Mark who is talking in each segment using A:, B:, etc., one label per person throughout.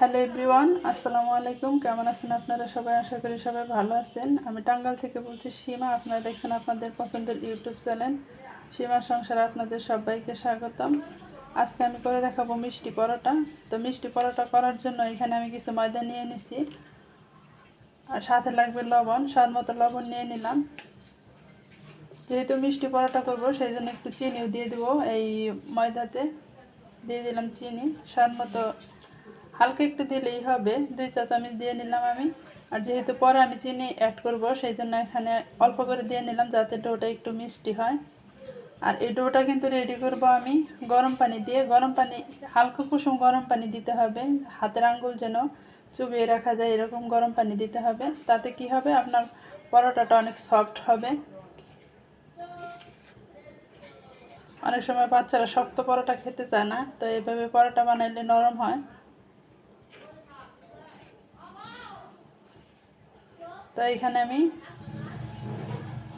A: Hello everyone, আসসালামু আলাইকুম। কেমন আছেন আপনারা সবাই? আশা করি সবাই ভালো আছেন। আমি টাঙ্গাল থেকে বলছি সীমা। আপনারা দেখছেন আপনাদের পছন্দের ইউটিউব চ্যানেল। সীমা সংসারে আপনাদের সবাইকে স্বাগতম। আজকে আমি করে দেখাবো মিষ্টি পরোটা। তো মিষ্টি পরোটা করার জন্য এখানে আমি কিছু ময়দা নিয়ে নিছি। আর সাথে লাগবে লবণ। স্বাদ মতো লবণ নিয়ে নিলাম। যেহেতু মিষ্টি পরোটা করব, সেই জন্য একটু চিনিও দিয়ে দেবো এই ময়দাতে। দিয়ে দিলাম চিনি। স্বাদ মতো হালকা একটু দিলেই হবে। দুই চা চামচ দিয়ে নিলাম আমি। আর যেহেতু পরে আমি চিনি অ্যাড করব সেই জন্য এখানে অল্প করে দিয়ে নিলাম যাতে ডোটা একটু মিষ্টি হয়। আর এই ডোটা কিন্তু রেডি করব আমি গরম পানি দিয়ে। গরম পানি, হালকা কুসুম গরম পানি দিতে হবে। হাতের আঙ্গুল যেন চুবিয়ে রাখা যায়, এরকম গরম পানি দিতে হবে। তাতে কি হবে? আপনার পরোটাটা অনেক সফট হবে। অনেক সময় বাচ্চারা শক্ত পরোটা খেতে চায় না, তো এইভাবে পরোটা বানাইলে নরম হয়। তো এখানে আমি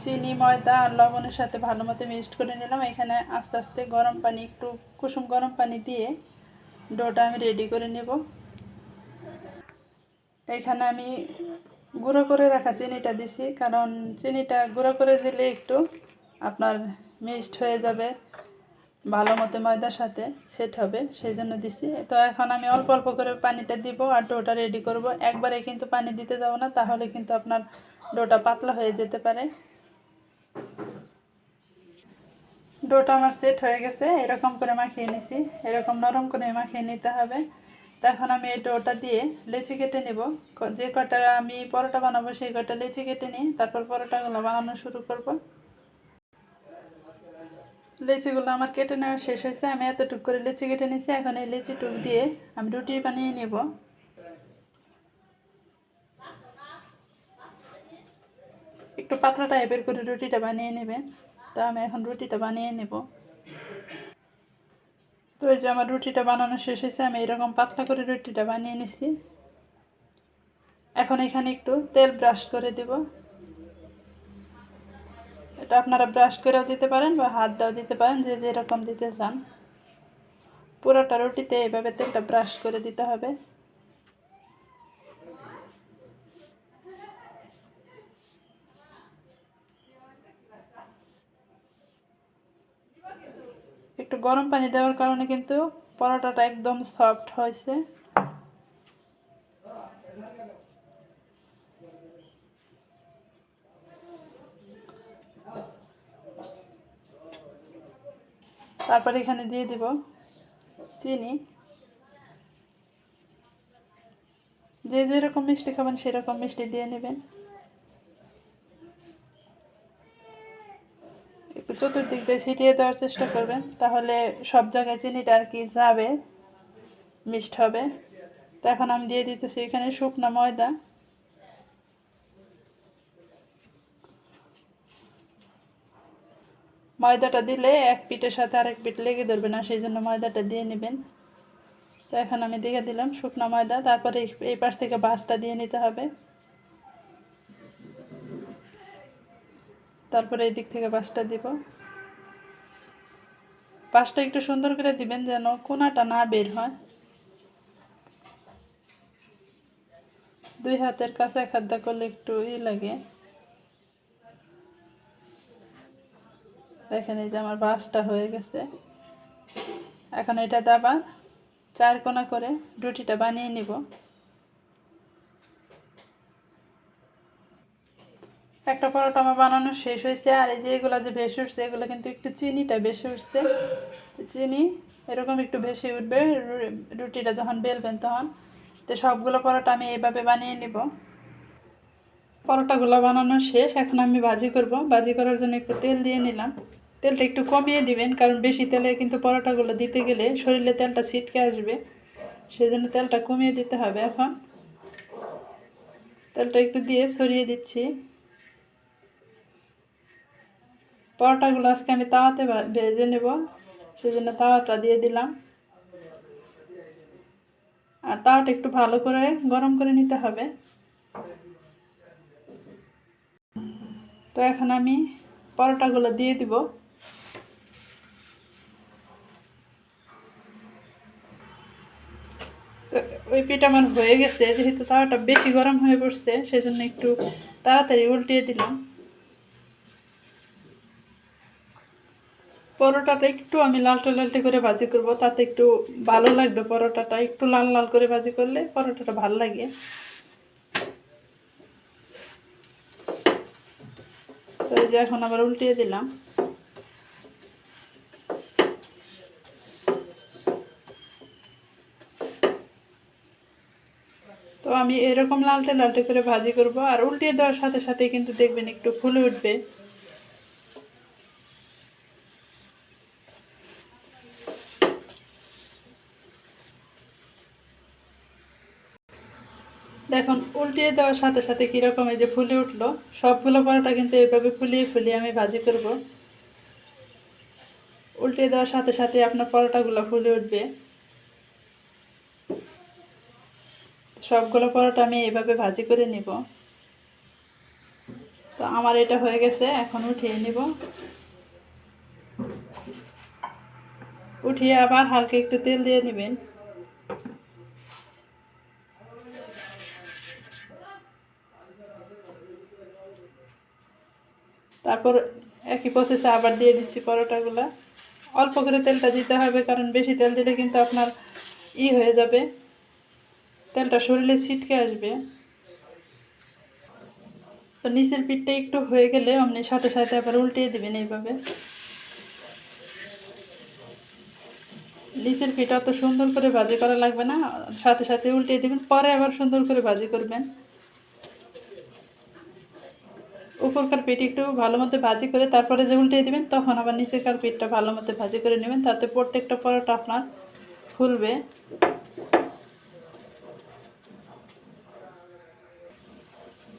A: চিনি, ময়দা আর লবণের সাথে ভালো মতো মিক্সড করে নিলাম। এখানে আস্তে আস্তে গরম পানি, একটু কুসুম গরম পানি দিয়ে ডোটা আমি রেডি করে নেব। এখানে আমি গুঁড়ো করে রাখা চিনিটা দিছি, কারণ চিনিটা গুঁড়ো করে দিলে একটু আপনার মিক্সড হয়ে যাবে। ভালো মতো ময়দার সাথে সেট হবে সেই জন্য দিছি। তো এখন আমি অল্প অল্প করে পানিটা দিব আর ডোটা রেডি করব। একবারে কিন্তু পানি দিতে যাব না, তাহলে কিন্তু আপনার ডোটা পাতলা হয়ে যেতে পারে। ডোটা আমার সেট হয়ে গেছে, এরকম করে মাখিয়ে নিছি। এরকম নরম করে মাখিয়ে নিতে হবে। তো এখন আমি এই ডোটা দিয়ে লেচি কেটে নেব। যে কটা আমি পরোটা বানাবো, সেই কটা লেচি কেটে নিই তারপর পরোটাগুলো বানানো শুরু করব। লেচিগুলো আমার কেটে নেওয়া শেষ হয়েছে। আমি এতটুকু করে লেচি কেটে নিয়েছি। এখন এই লেচি টুক দিয়ে আমি রুটি বানিয়ে নেব। একটু পাতলা টাইপের করে রুটিটা বানিয়ে নেবেন তো আমি এখন রুটিটা বানিয়ে নেব। তো এই যে আমার রুটিটা বানানো শেষ হয়েছে। আমি এরকম পাতলা করে রুটিটা বানিয়ে নিছি। এখন এখানে একটু তেল ব্রাশ করে দেব। এটা আপনারা ব্রাশ করেও দিতে পারেন বা হাত দাও দিতে পারেন, যে যেরকম দিতে চান। পুরোটা রুটিতে এইভাবে তেলটা ব্রাশ করে দিতে হবে। একটু গরম পানি দেওয়ার কারণে কিন্তু পরোটাটা একদম সফট হয়েছে। তারপর এখানে দিয়ে দিব চিনি। যে যেরকম মিষ্টি খাবেন সেরকম মিষ্টি দিয়ে নেবেন। একটু চতুর্দিক দিয়ে ছিটিয়ে দেওয়ার চেষ্টা করবেন, তাহলে সব জায়গায় চিনিটা আর কি যাবে, মিষ্ট হবে। তো এখন আমি দিয়ে দিতেছি এখানে শুকনো ময়দা। ময়দাটা দিলে এক পিঠের সাথে আরেক পিঠ লেগে ধরবে না সেই জন্য ময়দাটা দিয়ে নেবেন। তো এখন আমি দিয়ে দিলাম শুকনো ময়দা, তারপরে এই পাশ থেকে বাসটা দিয়ে নিতে হবে। তারপরে এই দিক থেকে বাসটা দিব। পাশটা একটু সুন্দর করে দিবেন যেন কোনাটা না বের হয়। দুই হাতের কাছে খাদ্য করলে একটু ই লাগে। এই যে আমার বাসটা হয়ে গেছে। এখন এটাতে আবার চার কোনা করে রুটিটা বানিয়ে নিব। একটা পরোটা আমার বানানো শেষ হয়েছে, আর এই যে এগুলো যে ভেসে উঠছে, এগুলো কিন্তু একটু চিনিটা বেশি উঠছে। চিনি এরকম একটু ভেসে উঠবে রুটিটা যখন বেলবেন তখন। তো সবগুলো পরোটা আমি এইভাবে বানিয়ে নিব। পরোটাগুলো বানানো শেষ, এখন আমি ভাজি করব। ভাজি করার জন্য একটু তেল দিয়ে নিলাম। তেলটা একটু কমিয়ে দিবেন, কারণ বেশি তেলে কিন্তু পরোটাগুলো দিতে গেলে শরীরে তেলটা ছিটকে আসবে। সেই জন্য তেলটা কমিয়ে দিতে হবে এখন। তেলটা একটু দিয়ে ছড়িয়ে দিচ্ছি। পরোটাগুলো আজকে আমি তাওয়াতে ভেজে নেব সেই জন্য তাওয়াটা দিয়ে দিলাম। আর তাওয়াটা একটু ভালো করে গরম করে নিতে হবে। তো এখন আমি পরোটাগুলো দিয়ে দিব তো ওই পিঠ আমার হয়ে গেছে, যেহেতু তাওয়াটা বেশি গরম হয়ে পড়ছে, সেজন্য একটু তাড়াতাড়ি উল্টিয়ে দিলাম। পরোটাটা একটু আমি লালটে লালটে করে ভাজি করব, তাতে একটু ভালো লাগবে পরোটাটা, একটু লাল লাল করে ভাজি করলে পরোটাটা ভালো লাগে। এখন আবার উল্টিয়ে দিলাম তো আমি এরকম লালটে লালটে করে ভাজি করব আর উল্টিয়ে দেওয়ার সাথে সাথে কিন্তু দেখবেন একটু ফুলে উঠবে। দেখুন, উল্টিয়ে দেওয়ার সাথে সাথে কীরকম এই যে ফুলে উঠল, সবগুলো পরোটা কিন্তু এভাবে ফুলিয়ে ফুলিয়ে আমি ভাজি করব। উল্টিয়ে দেওয়ার সাথে সাথে আপনার পরোটাগুলো ফুলে উঠবে। সবগুলো পরোটা আমি এভাবে ভাজি করে নিব। তো আমার এটা হয়ে গেছে, এখন উঠিয়ে নিব। উঠিয়ে আবার হালকা একটু তেল দিয়ে নেবেন। তারপর একই প্রসেসে আবার দিয়ে দিচ্ছি পরোটাগুলো। অল্প করে তেলটা দিতে হবে, কারণ বেশি তেল দিলে কিন্তু আপনার ই হয়ে যাবে। তেলটা শরীরে ছিটকে আসবে। তো নিচের পিঠটা একটু হয়ে গেলে আপনি সাথে সাথে আবার উল্টিয়ে দেবেন এইভাবে। নিচের পিঠা অত সুন্দর করে ভাজি করা লাগবে না, সাথে সাথে উল্টিয়ে দিবেন, পরে আবার সুন্দর করে ভাজি করবেন। উপরকার পিঠ একটু ভালো মতো ভাজি করে তারপরে যে উল্টিয়ে দেবেন, তখন আবার নিচেকার পিঠটা ভালো মতো ভাজি করে নেবেন, তাতে প্রত্যেকটা পরোটা আপনার ফুলবে।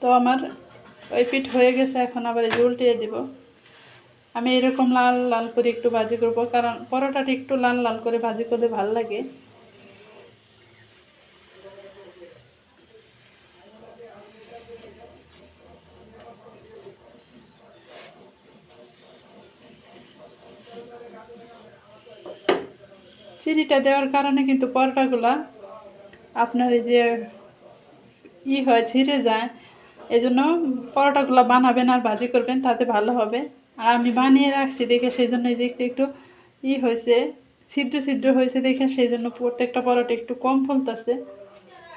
A: তো আমার ওই পিঠ হয়ে গেছে, এখন আবার এই যে উল্টিয়ে দিব। আমি এরকম লাল লাল করে একটু ভাজি করব, কারণ পরোটাটা একটু লাল লাল করে ভাজি করলে ভালো লাগে। চিনিটা দেওয়ার কারণে কিন্তু পরোটাগুলা আপনার এই যে ই হয়, ছিঁড়ে যায়। এজন্য পরোটাগুলো বানাবেন আর ভাজি করবেন, তাতে ভালো হবে। আর আমি বানিয়ে রাখছি দেখে সেই জন্য এই যে একটু ই হয়েছে, ছিদ্র ছিদ্র হয়েছে দেখে সেই জন্য প্রত্যেকটা পরোটা একটু কম ফুলতেছে।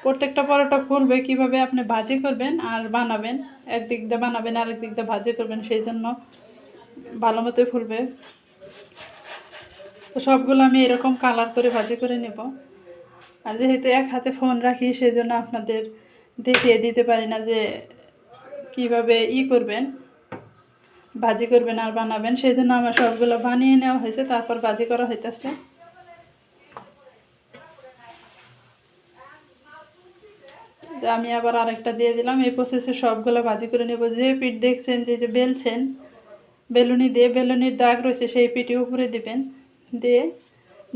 A: প্রত্যেকটা পরোটা ফুলবে কীভাবে আপনি ভাজি করবেন আর বানাবেন, একদিক দিয়ে বানাবেন আর একদিক দিয়ে ভাজি করবেন সেই জন্য ভালো মতোই ফুলবে। তো সবগুলো আমি এরকম কালার করে ভাজি করে নেব। আর যেহেতু এক হাতে ফোন রাখি সেই জন্য আপনাদের দেখিয়ে দিতে পারি না যে কীভাবে ই করবেন? ভাজি করবেন আর বানাবেন সেই জন্য আমার সবগুলো বানিয়ে নেওয়া হয়েছে, তারপর ভাজি করা হইতেছে। আমি আবার আরেকটা দিয়ে দিলাম, এই প্রসেসে সবগুলো ভাজি করে নেব। যে পিঠ দেখছেন, যে যে বেলছেন, বেলুনি দিয়ে বেলুনির দাগ রয়েছে, সেই পিঠে উপরে দিবেন। দিয়ে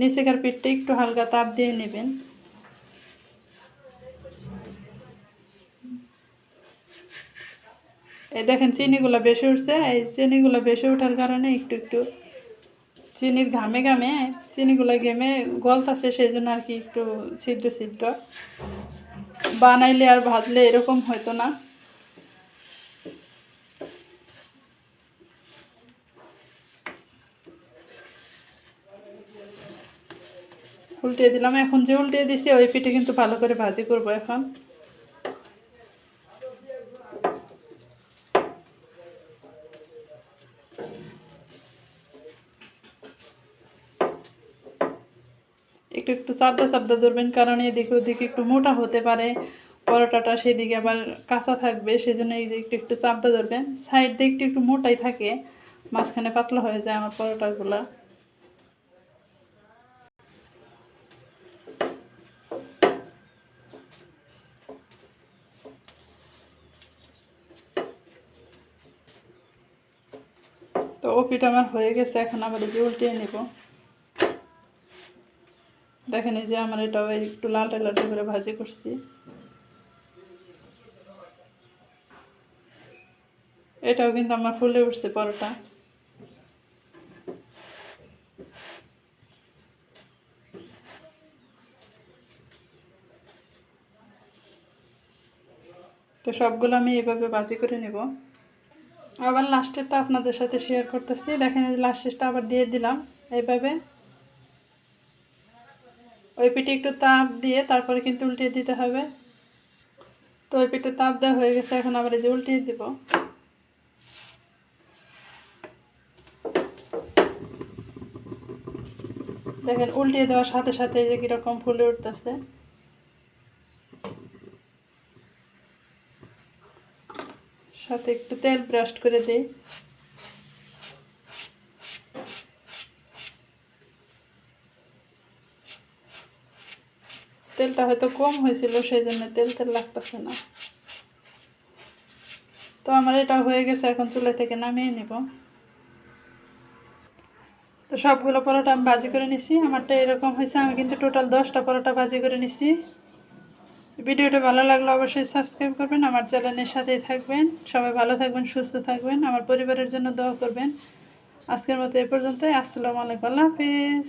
A: নিচেকার পিঠটা একটু হালকা তাপ দিয়ে নেবেন। এই দেখেন চিনিগুলো বেশি উঠছে, এই চিনিগুলো বেশি ওঠার কারণে একটু একটু চিনির ঘামে ঘামে চিনিগুলো ঘেমে গলতাছে সেই জন্য আর কি একটু ছিদ্র ছিদ্র। বানাইলে আর ভাজলে এরকম হয়তো না। উল্টিয়ে দিলাম, এখন যে উল্টিয়ে দিছি, ওই পিঠে কিন্তু ভালো করে ভাজি করব এখন। একটু একটু চাপদা চাপদা ধরবেন, কারণ এদিকে ওদিকে একটু মোটা হতে পারে। পরোটাটা সেদিকে আবার কাঁচা থাকবে, সেজন্য এই যে একটু একটু চাপদা ধরবেন। সাইড দিয়ে একটু একটু মোটাই থাকে, মাঝখানে পাতলা হয়ে যায় আমার পরোটাগুলা। তো ও পিঠ আমার হয়ে গেছে, এখন আবার এই যে উল্টিয়ে নেব। দেখেন এই যে আমার এটা একটু লালটে লালটে করে ভাজি করছি। এটাও কিন্তু আমার ফুলে উঠছে পরোটা। তো সবগুলো আমি এভাবে ভাজি করে নেব। আবার লাস্টেরটা আপনাদের সাথে শেয়ার করতেছি। দেখেন লাস্টেরটা আবার দিয়ে দিলাম। এইভাবে ওই পিঠে একটু তাপ দিয়ে তারপরে কিন্তু উল্টিয়ে দিতে হবে। তো ওই পিঠে তাপ দেওয়া হয়ে গেছে, এখন আবার এই যে উল্টিয়ে দিব। দেখেন, উল্টিয়ে দেওয়ার সাথে সাথে যে কীরকম ফুলে উঠতেছে। সাথে একটু তেল ব্রাশ করে দিই। তেলটা হয়তো কম হয়েছিল সেই জন্য তেল তেল লাগতেছে না তো আমার এটা হয়ে গেছে এখন চুলা থেকে নামিয়ে নিব তো সবগুলো পরোটা আমি ভাজি করে নিছি আমারটা এরকম হয়েছে আমি কিন্তু টোটাল দশটা পরোটা ভাজি করে নিছি ভিডিওটা ভালো লাগলে অবশ্যই সাবস্ক্রাইব করবেন আমার চ্যানেলের সাথেই থাকবেন সবাই ভালো থাকবেন সুস্থ থাকবেন আমার পরিবারের জন্য দোয়া করবেন আজকের মতো এ পর্যন্তই আসসালামু আলাইকুম আল্লাহ হাফিজ